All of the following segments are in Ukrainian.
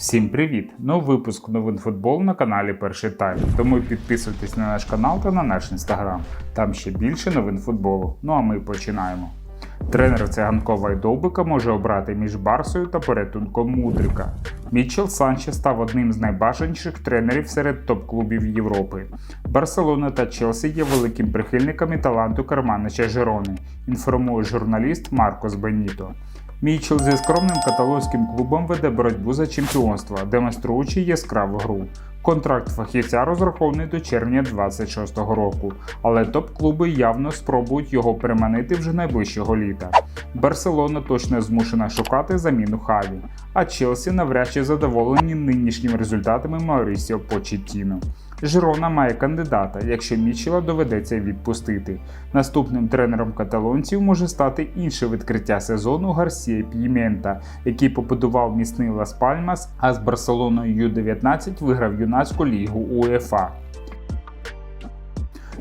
Всім привіт! Новий випуск новин футболу на каналі Перший Тайм. Тому підписуйтесь на наш канал та на наш інстаграм. Там ще більше новин футболу. Ну а ми починаємо. Тренер циганкова і Довбика може обрати між Барсою та порятунком Мудрика. Мітчел Санчес став одним з найбажаніших тренерів серед топ-клубів Європи. Барселона та Челсі є великим прихильниками таланту Карманича Жерони, інформує журналіст Маркос Беніто. Мічел зі скромним каталонським клубом веде боротьбу за чемпіонство, демонструючи яскраву гру. Контракт фахівця розрахований до червня 26-го року, але топ-клуби явно спробують його переманити вже найближчого літа. Барселона точно змушена шукати заміну Хаві, а Челсі навряд чи задоволені нинішніми результатами Маурісіо Почеттіно. Жирона має кандидата, якщо Мічела доведеться відпустити. Наступним тренером каталонців може стати інше відкриття сезону Гарсія П'ємента, який побудував міцний Лас Пальмас, а з Барселоною Ю-19 виграв юнацьку лігу УЕФА.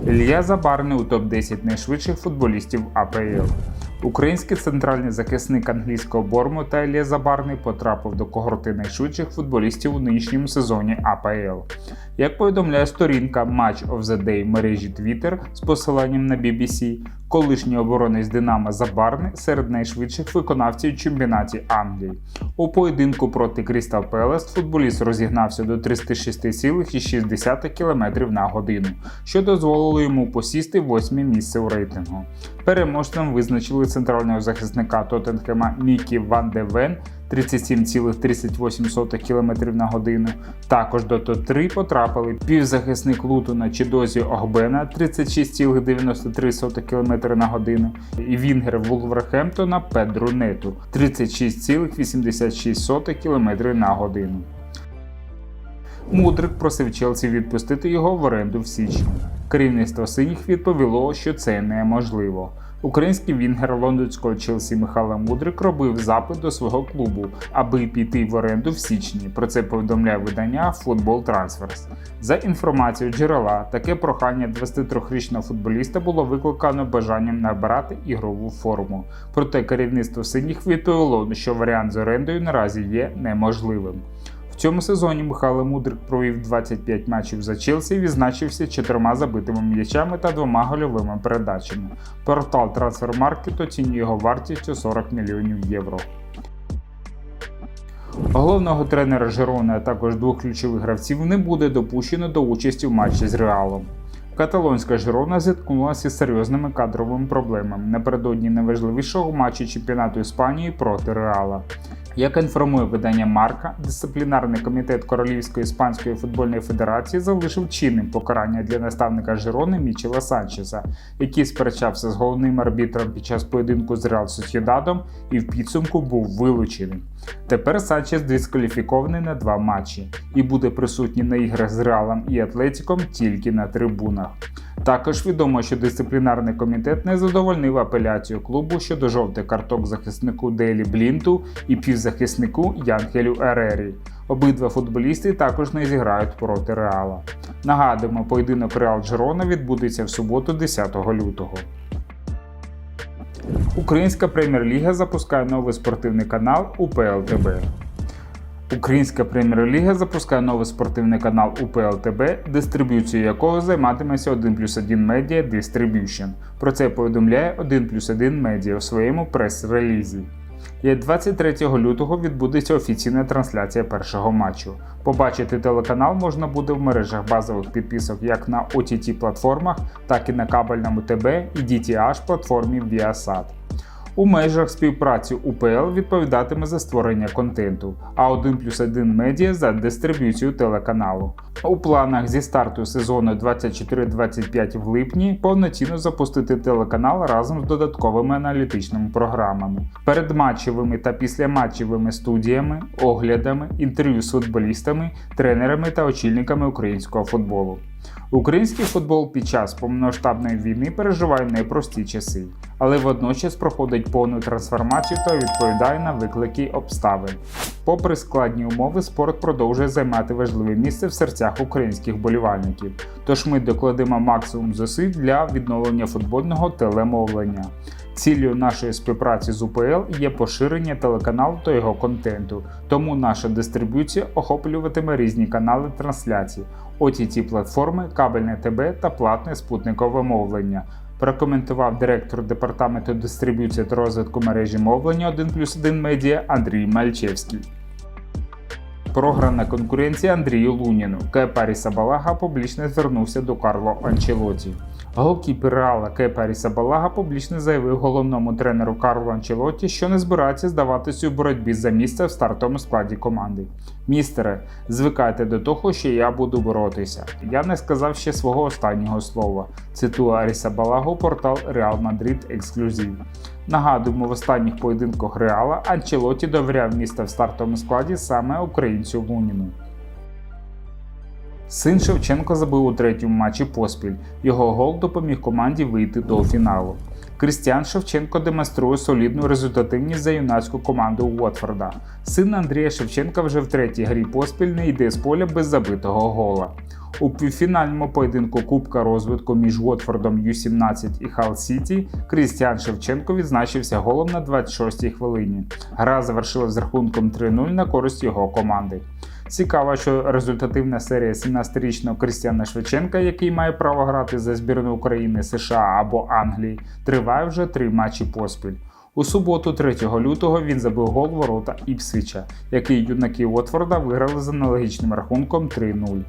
Ілья Забарний у топ-10 найшвидших футболістів АПЛ. Український центральний захисник англійського Бормута Ілля Забарний потрапив до когорти найшвидших футболістів у нинішньому сезоні АПЛ. Як повідомляє сторінка Match of the Day мережі Twitter з посиланням на BBC, колишній оборонець Динамо Забарни серед найшвидших виконавців чемпіонаті Англії. У поєдинку проти Крістал Пелес футболіст розігнався до 306,6 км на годину, що дозволило йому посісти восьме місце у рейтингу. Переможцем визначили центрального захисника Тоттенхема Мікі Ван де Вен 37,38 км на годину. Також до топ-3 потрапили півзахисник Лутона Чідозі Огбена 36,93 км на годину і Вінгер Вулверхемптона Педру Нету 36,86 км на годину. Мудрик просив Челсі відпустити його в оренду в січні. Керівництво синіх відповіло, що це неможливо. Український вінгер лондонського Челсі Михайло Мудрик робив запит до свого клубу, аби піти в оренду в січні. Про це повідомляє видання Football Transfers. За інформацією джерела, таке прохання 23-річного футболіста було викликано бажанням набирати ігрову форму. Проте керівництво синіх відповіло, що варіант з орендою наразі є неможливим. Цьому сезоні Михайло Мудрик провів 25 матчів за Челсі і відзначився чотирма забитими м'ячами та двома гольовими передачами. Портал Transfermarkt оцінює його вартість у 40 мільйонів євро. Головного тренера Жерони, а також двох ключових гравців не буде допущено до участі в матчі з Реалом. Каталонська Жирона зіткнулася з серйозними кадровими проблемами напередодні найважливішого матчу чемпіонату Іспанії проти Реала. Як інформує видання Марка, дисциплінарний комітет Королівської іспанської футбольної федерації залишив чинним покарання для наставника Жирони Мічела Санчеса, який сперечався з головним арбітром під час поєдинку з Реал Сосєдадом і в підсумку був вилучений. Тепер Санчес дискваліфікований на два матчі і буде присутній на іграх з Реалом і Атлетіком тільки на трибунах. Також відомо, що дисциплінарний комітет не задовольнив апеляцію клубу щодо жовтих карток захиснику Делі Блінту і півзахиснику Янхелю Ерері. Обидва футболісти також не зіграють проти Реала. Нагадуємо, поєдинок Реал Джерона відбудеться в суботу, 10 лютого. Українська прем'єр-ліга запускає новий спортивний канал УПЛ ТБ. Українська прем'єр-ліга запускає новий спортивний канал УПЛ ТБ, дистриб'юцією якого займатиметься 1 плюс 1 Media Distribution. Про це повідомляє 1 плюс 1 Media у своєму прес-релізі. І 23 лютого відбудеться офіційна трансляція першого матчу. Побачити телеканал можна буде в мережах базових підписок як на OTT платформах, так і на кабельному ТБ і DTH платформі Viasat. У межах співпраці УПЛ відповідатиме за створення контенту, а 1 плюс 1 медіа за дистриб'юцію телеканалу. У планах зі старту сезону 24-25 в липні повноцінно запустити телеканал разом з додатковими аналітичними програмами, передматчевими та післяматчевими студіями, оглядами, інтерв'ю з футболістами, тренерами та очільниками українського футболу. Український футбол під час повномасштабної війни переживає непрості часи, але водночас проходить повну трансформацію та відповідає на виклики обставин. Попри складні умови, спорт продовжує займати важливе місце в серцях українських болівальників. Тож ми докладемо максимум зусиль для відновлення футбольного телемовлення. Ціллю нашої співпраці з УПЛ є поширення телеканалу та його контенту, тому наша дистриб'юція охоплюватиме різні канали трансляції, OTT платформи, кабельне ТБ та платне спутникове мовлення. Прокоментував директор департаменту дистриб'юції та розвитку мережі мовлення 1 плюс 1 медіа Андрій Мальчевський. Програна конкуренція Андрію Луніну. Кепарі Сабалага публічно звернувся до Карло Анчелоті. Голкіпер Реала Кепа Сабалага публічно заявив головному тренеру Карло Анчелоті, що не збирається здаватися у боротьбі за місце в стартовому складі команди. Містере, звикайте до того, що я буду боротися. Я не сказав ще свого останнього слова. Цитує Аріса Балагу портал Реал Мадрид Ексклюзив. Нагадуємо, в останніх поєдинках Реала Анчелоті довіряв місце в стартовому складі саме українцю Луніну. Син Шевченко забив у третьому матчі поспіль. Його гол допоміг команді вийти до фіналу. Крістіан Шевченко демонструє солідну результативність за юнацьку команду Уотфорда. Син Андрія Шевченка вже в третій грі поспіль не йде з поля без забитого гола. У півфінальному поєдинку Кубка розвитку між Уотфордом Ю-17 і Хал Сіті Крістіан Шевченко відзначився голом на 26-й хвилині. Гра завершилась з рахунком 3-0 на користь його команди. Цікаво, що результативна серія 17-річного Крістіана Швеченка, який має право грати за збірну України, США або Англії, триває вже три матчі поспіль. У суботу, 3 лютого, він забив гол ворота Іпсвіча, який юнаки Уотфорда виграли з аналогічним рахунком 3-0.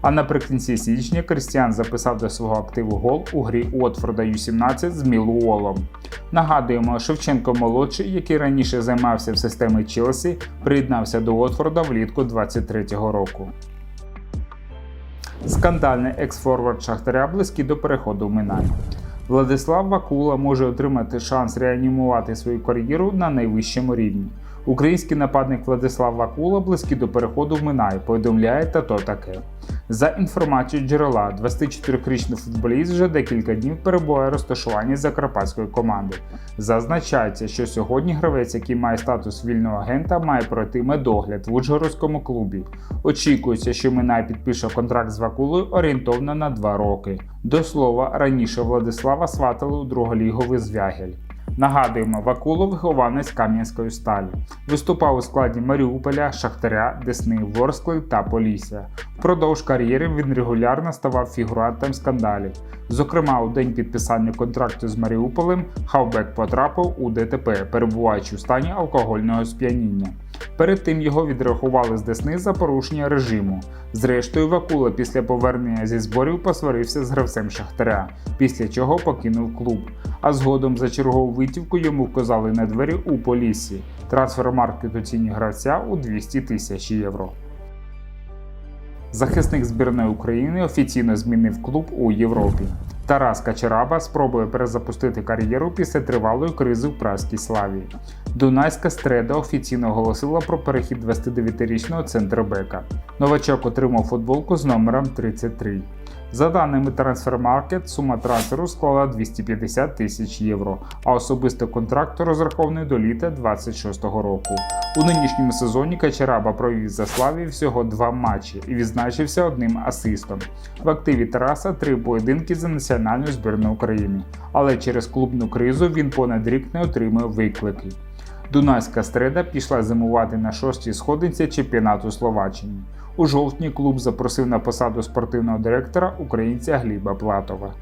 А наприкінці січня Крістіан записав до свого активу гол у грі Уотфорда Ю-17 з Мілуолом. Нагадуємо, Шевченко молодший, який раніше займався в системі Челсі, приєднався до Уотфорда влітку 23-го року. Скандальний екс-форвард Шахтаря близький до переходу в Минай. Владислав Вакула може отримати шанс реанімувати свою кар'єру на найвищому рівні. Український нападник Владислав Вакула близький до переходу в Минай, повідомляє тато таке. За інформацією джерела, 24-річний футболіст вже декілька днів перебуває розташування закарпатської команди. Зазначається, що сьогодні гравець, який має статус вільного агента, має пройти медогляд в Ужгородському клубі. Очікується, що Минай підпише контракт з Вакулою орієнтовно на 2 роки. До слова, раніше Владислава сватали у друголіговий звягель. Нагадуємо, Вакулов вихованець Кам'янської сталі. Виступав у складі Маріуполя, Шахтаря, Десни, Ворскли та Полісся. Впродовж кар'єри він регулярно ставав фігурантом скандалів. Зокрема, у день підписання контракту з Маріуполем Хавбек потрапив у ДТП, перебуваючи у стані алкогольного сп'яніння. Перед тим його відрахували з Десни за порушення режиму. Зрештою, Вакула після повернення зі зборів посварився з гравцем Шахтаря, після чого покинув клуб. А згодом за чергову витівку йому вказали на двері у Поліссі. Трансфермаркет оцінює гравця у 200 тисяч євро. Захисник збірної України офіційно змінив клуб у Європі. Тарас Качараба спробує перезапустити кар'єру після тривалої кризи в праській славі. Дунайська стреда офіційно оголосила про перехід 29-річного центробека. Новачок отримав футболку з номером 33. За даними Transfermarkt, сума трансферу склала 250 тисяч євро, а особистий контракт розрахований до літа 26-го року. У нинішньому сезоні Качараба провів за славі всього два матчі і відзначився одним асистом. В активі Тараса три поєдинки за національну збірну України, але через клубну кризу він понад рік не отримав виклики. Дунайська стреда пішла зимувати на шостій сходинці чемпіонату Словаччини. У жовтні клуб запросив на посаду спортивного директора українця Гліба Платова.